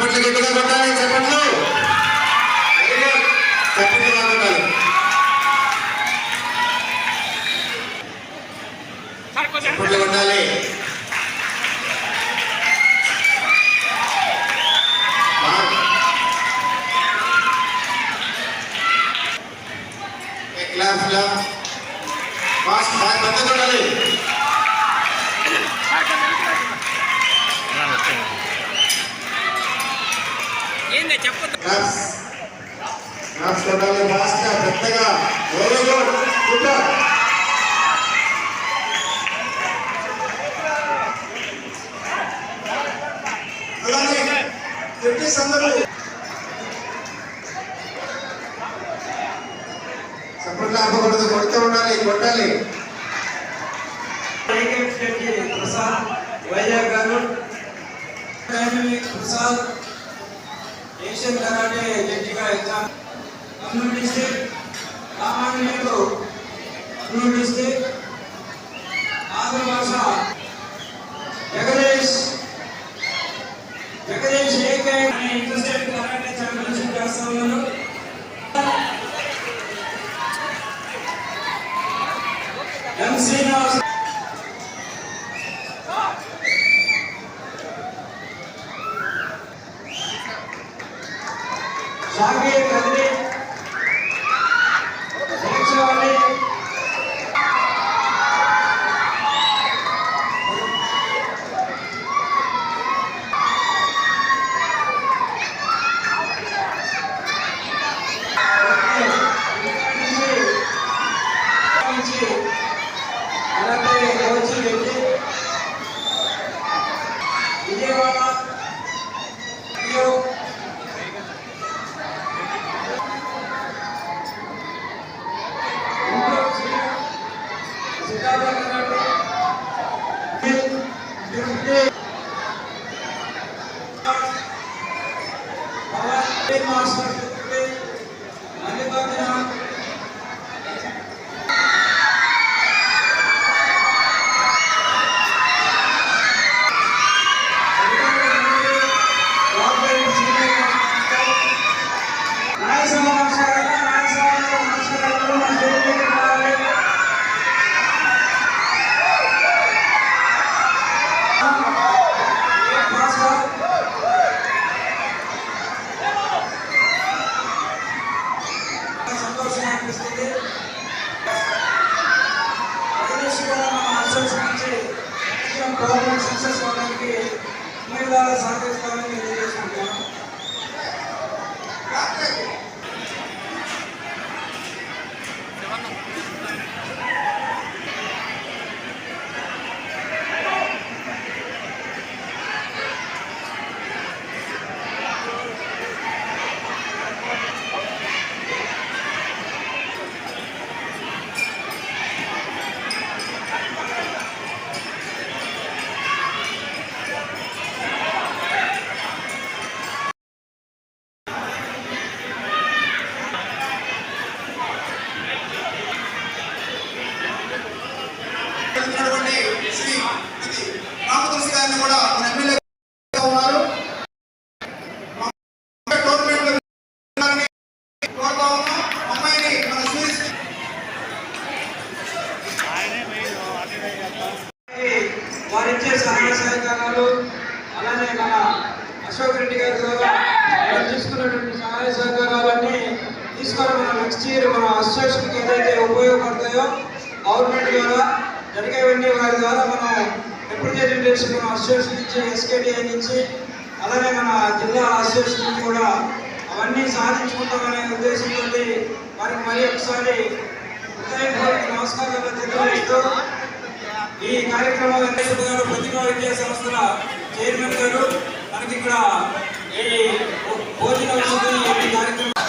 చప్పట్లు గట్టిగా కొట్టాలి చప్పట్లు. Very కొట్టాలి? చప్పట్లు కొట్టాలి. క్లాస్ క్లాస్ క్లాప్ ఫాస్ట్ బాగా పెద్ద కొట్టాలి చెప్పదు గా పెద్దగా బ్రిటిష్ అందరూ చప్పట్లు ఆపకూడదు కొడుతూ ఉండాలి కొట్టాలి. ప్రసాద్ వైజాగ్ గారు ప్రసాద్. ఏషియన్ కరాటే జడ్జిగా exam Kurnool district Ramanjaneyulu Kurnool district Andhra భాష జగదీష్ జగదీష్ ఏకే అనే ఇంట్రెస్టెడ్ కరాటే జాగ్రత్త సంతోషం అనిపిస్తుంది సక్సెస్ అవడానికి సహకరిస్తామని తెలియజేసుకుంటున్నాను ఉపయోగపడతాయో గవర్నమెంట్ ద్వారా జరిగేవన్నీ వారి ద్వారా మనం రిప్రజెంటేషన్ మన అసోసియేషన్ నుంచి ఎస్కేటీఐ నుంచి అలానే మన జిల్లా అసోసియేషన్ నుంచి కూడా అవన్నీ సాధించుకుంటామనే ఉద్దేశంతో వారికి మరీ ఒకసారి హృదయపూర్వక నమస్కారాలు తెలియజేస్తూ ఈ కార్యక్రమం వెంకటేశ్వర గారు ప్రతిభా విద్యా సంస్థల చైర్మన్ గారు మనకి ఇక్కడ ఈ భోజన వసతి ఈ కార్యక్రమం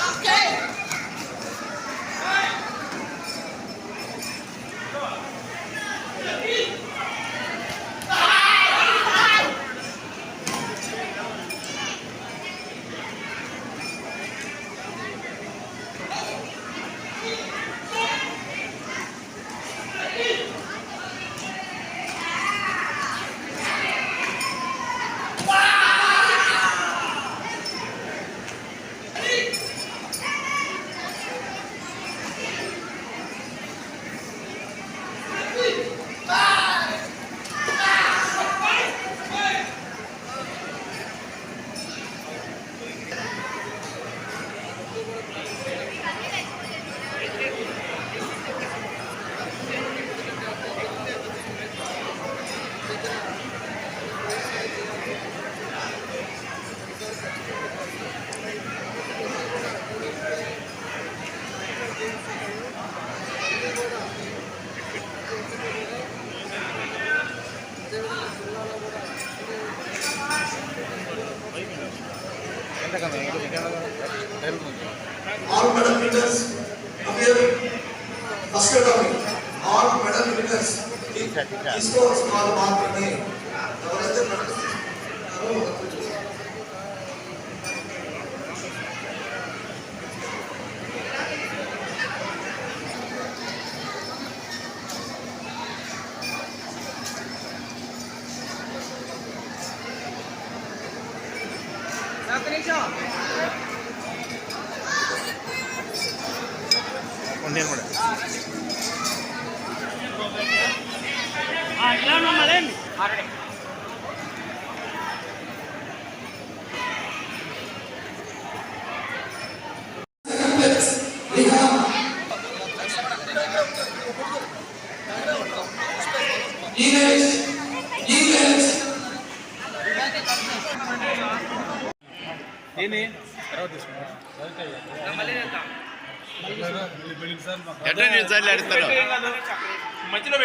all medal winners appear first academy all medal winners తీసుకోవాల్సిన వాళ్ళు మాత్రమే ఎవరైతే వాళ్ళకు ¿Qué es eso? ¿Qué es. మధ్యలో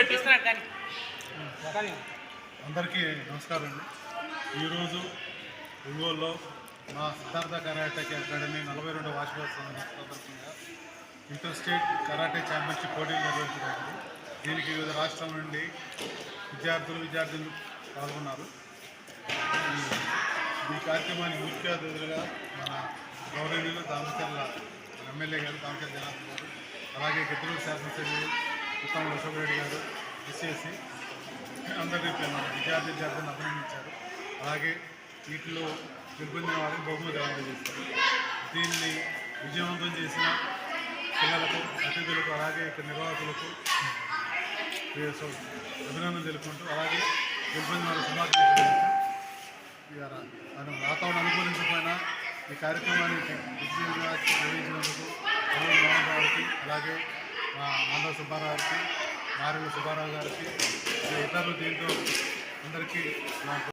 అందరికీ నమస్కారం అండి. ఈరోజు ఒంగోలులో మా సిద్ధార్థ కరాటే అకాడమీ నలభై రెండు వార్షికోత్సవం సందర్భంగా ఇంటర్ స్టేట్ కరాటే ఛాంపియన్షిప్ పోటీలు నిర్వహించబడింది దీనికి వివిధ రాష్ట్రాల నుండి విద్యార్థులు విద్యార్థులు పాల్గొన్నారు. ఈ కార్యక్రమానికి ముఖ్య అతిథులుగా మన గౌరవనీయులు దామచర్ల ఎమ్మెల్యే గారు దామచర్ల జనార్దన్ గారు అలాగే గిద్దలూరు శాసనసభ్యులు ఉత్తమ అశోక్ రెడ్డి గారు ఎస్ఎస్సి అందరినీ మన విద్యార్థి విద్యార్థులను అభినందించారు. అలాగే వీటిలో గెలుపొందిన వారికి బహుమతి అందజేశారు దీన్ని విజయవంతం చేసిన పిల్లలకు అతిథులకు అలాగే ఇక్కడ నిర్వాహకులకు సో- అభినందన తెలుపుకుంటూ అలాగే గెలుపొందిన వారి శుభాకాంక్షలు ఇవాళ మనం వాతావరణం అనుకూలించకపోయినా ఈ కార్యక్రమాన్ని విజయంగా నిర్వహించినందుకు అమలు మోహన్ గారికి అలాగే మా ఆంధ్ర సుబ్బారావు గారికి నారాయణ సుబ్బారావు గారికి ఇతరులు దీంతో అందరికీ నాకు